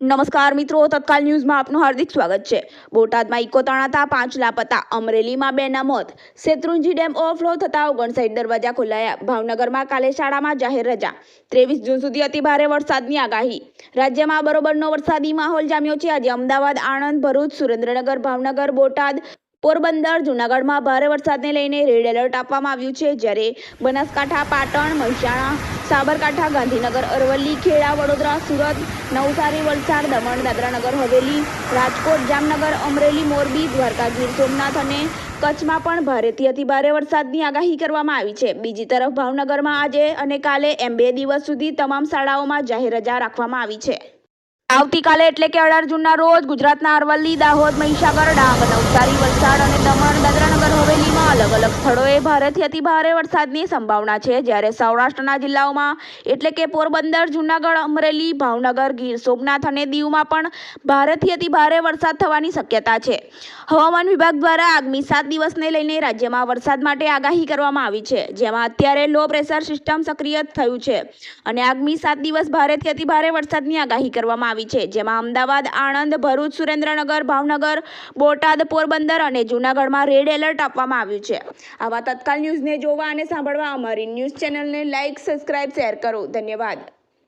નમસ્કાર મિત્રો, તત્કાલ ન્યૂઝમાં આપનું હાર્દિક સ્વાગત છે. બોટાદમાં ઇકો તણાતા પાંચ લાપતા અમરેલીમાં બેના મોત શેત્રુંજી ડેમ ઓવરફ્લો થતા ઓગણસાઠ દરવાજા ખોલાયા. ભાવનગરમાં કાલે શાળામાં જાહેર રજા. ત્રેવીસ જૂન સુધી અતિભારે વરસાદની આગાહી. રાજ્યમાં બરોબરનો વરસાદી માહોલ જામ્યો છે. આજે અમદાવાદ, આણંદ, ભરૂચ, સુરેન્દ્રનગર, ભાવનગર, બોટાદ પોરબંદર, જૂનાગઢમાં ભારે વરસાદને લઈને રેડ એલર્ટ આપવામાં આવ્યું છે. જ્યારે બનાસકાંઠા, પાટણ, મહેસાણા, સાબરકાંઠા, ગાંધીનગર, અરવલ્લી, ખેડા, વડોદરા, સુરત, નવસારી, વલસાડ, દમણ, દાદરાનગર, હવેલી, રાજકોટ, જામનગર, અમરેલી, મોરબી દ્વારકા ગીર સોમનાથ અને કચ્છમાં પણ ભારેથી અતિભારે વરસાદની આગાહી કરવામાં આવી છે. બીજી તરફ ભાવનગરમાં આજે અને કાલે એમ બે દિવસ સુધી તમામ શાળાઓમાં જાહેર રજા રાખવામાં આવી છે. આવતીકાલે એટલે કે અઢાર જૂનના રોજ ગુજરાતના અરવલ્લી, દાહોદ, મહીસાગર, ડાંગ નવસારી વલસાડ અને દમણ દાદરાનગર હવેલીમાં અલગ અલગ સ્થળોએ ભારેથી અતિભારે વરસાદની સંભાવના છે. જ્યારે સૌરાષ્ટ્રના જિલ્લાઓમાં એટલે કે પોરબંદર, જૂનાગઢ, અમરેલી, ભાવનગર, ગીર સોમનાથ અને દીવમાં પણ ભારેથી અતિભારે વરસાદ થવાની શક્યતા છે. હવામાન વિભાગ દ્વારા આગામી સાત દિવસને લઈને રાજ્યમાં વરસાદ માટે આગાહી કરવામાં આવી છે, જેમાં અત્યારે લો પ્રેશર સિસ્ટમ સક્રિય થયું છે અને આગામી સાત દિવસ ભારેથી અતિભારે વરસાદની આગાહી કરવામાં આવી છે, જેમાં અમદાવાદ, આણંદ, ભરૂચ, સુરેન્દ્રનગર, ભાવનગર, બોટાદ, પોરબંદર અને જૂનાગઢમાં રેડ એલર્ટ આપવામાં આવ્યું છે. આવા તત્કાલ ન્યૂઝને જોવા અને સાંભળવા અમારી ન્યૂઝ ચેનલને લાઇક સબસ્ક્રાઇબ, શેર કરો. ધન્યવાદ.